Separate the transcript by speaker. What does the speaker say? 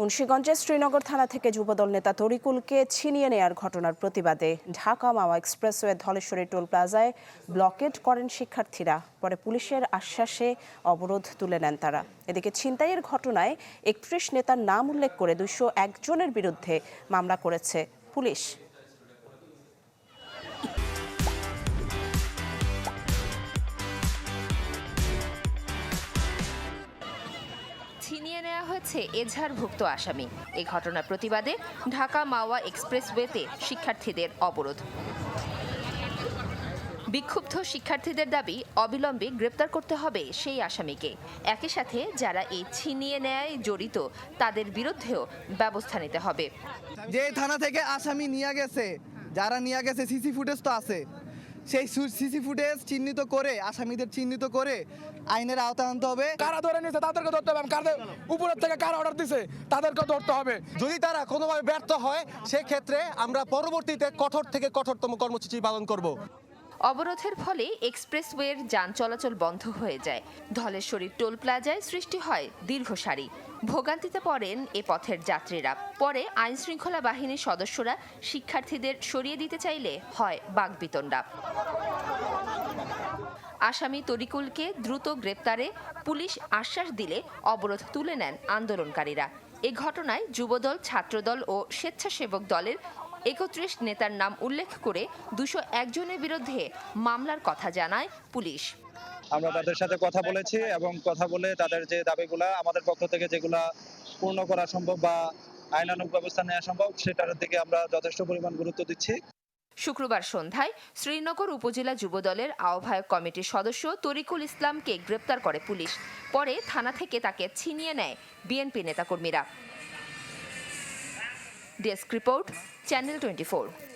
Speaker 1: মুন্সীগঞ্জের শ্রীনগর থানা থেকে যুবদল নেতা তরিকুলকে ছিনিয়ে নেয়ার ঘটনার প্রতিবাদে ঢাকা মাওয়া এক্সপ্রেসওয়ে ধলেশ্বরী টোল প্লাজায় ব্লকেট করেন শিক্ষার্থীরা। পরে পুলিশের আশ্বাসে অবরোধ তুলে নেন তারা। এদিকে ছিনতাইয়ের ঘটনায় একত্রিশ নেতার নাম উল্লেখ করে দুশো একজনের বিরুদ্ধে মামলা করেছে পুলিশ।
Speaker 2: ছিনিয়ে নেওয়া হয়েছে এজাহারভুক্ত আসামি। এই ঘটনার প্রতিবাদে ঢাকা মাওয়া এক্সপ্রেসওয়েতে শিক্ষার্থীদের অবরোধ। বিক্ষুব্ধ শিক্ষার্থীদের দাবি, অবিলম্বে গ্রেপ্তার করতে হবে সেই আসামিকে। একই সাথে যারা এই ছিনিয়ে নেয় জড়িত, তাদের বিরুদ্ধেও ব্যবস্থা নিতে হবে।
Speaker 3: যে থানা থেকে আসামি নিয়ে গেছে, যারা নিয়ে গেছে, সিসি ফুটেজ তো আছে। সেই সিসি ফুটেজ চিহ্নিত করে আসামিদের চিহ্নিত করে আইনের আওতায় আনতে হবে।
Speaker 4: কারা ধরে নিয়েছে? তাদেরকে ধরতে হবে। কাদের উপরের থেকে কারা অর্ডার দিছে? তাদেরকে ধরতে হবে।
Speaker 5: যদি তারা কোনোভাবে ব্যর্থ হয় সেক্ষেত্রে আমরা পরবর্তীতে কঠোর থেকে কঠোরতম কর্মসূচি পালন করব।
Speaker 2: অবরোধের ফলে এক্সপ্রেসওয়ের যান চলাচল বন্ধ হয়ে যায়। ধলেশ্বরী টোল প্লাজায় সৃষ্টি হয় দীর্ঘ সারি ভোগান্তিতে পড়েন এ পথের যাত্রীরা। পরে আইন শৃঙ্খলা বাহিনীর সদস্যরা শিক্ষার্থীদের সরিয়ে দিতে চাইলে হয় বাগবিতণ্ডা। আসামি তরিকুলকে দ্রুত গ্রেপ্তারে পুলিশ আশ্বাস দিলে অবরোধ তুলে নেন আন্দোলনকারীরা। এ ঘটনায় যুবদল, ছাত্রদল ও স্বেচ্ছাসেবক দলের একত্রিশ নেতার নাম উল্লেখ করে দুশো একজনের বিরুদ্ধে মামলার কথা জানায় পুলিশ।
Speaker 6: আমরা তাদের সাথে কথা বলেছি এবং কথা বলে তাদের যে দাবিগুলা আমাদের পক্ষ থেকে যেগুলা পূর্ণ করা সম্ভব বা আইনানুগ ব্যবস্থা নেওয়া সম্ভব সেটার দিকে আমরা যথেষ্ট পরিমাণ গুরুত্ব দিচ্ছি।
Speaker 2: শুক্রবার সন্ধ্যায় শ্রীনগর উপজেলা যুবদলের আহ্বায়ক কমিটির সদস্য তরিকুল ইসলামকে গ্রেপ্তার করে পুলিশ। পরে থানা থেকে তাকে ছিনিয়ে নেয় বিএনপি নেতাকর্মীরা। Desk report channel twenty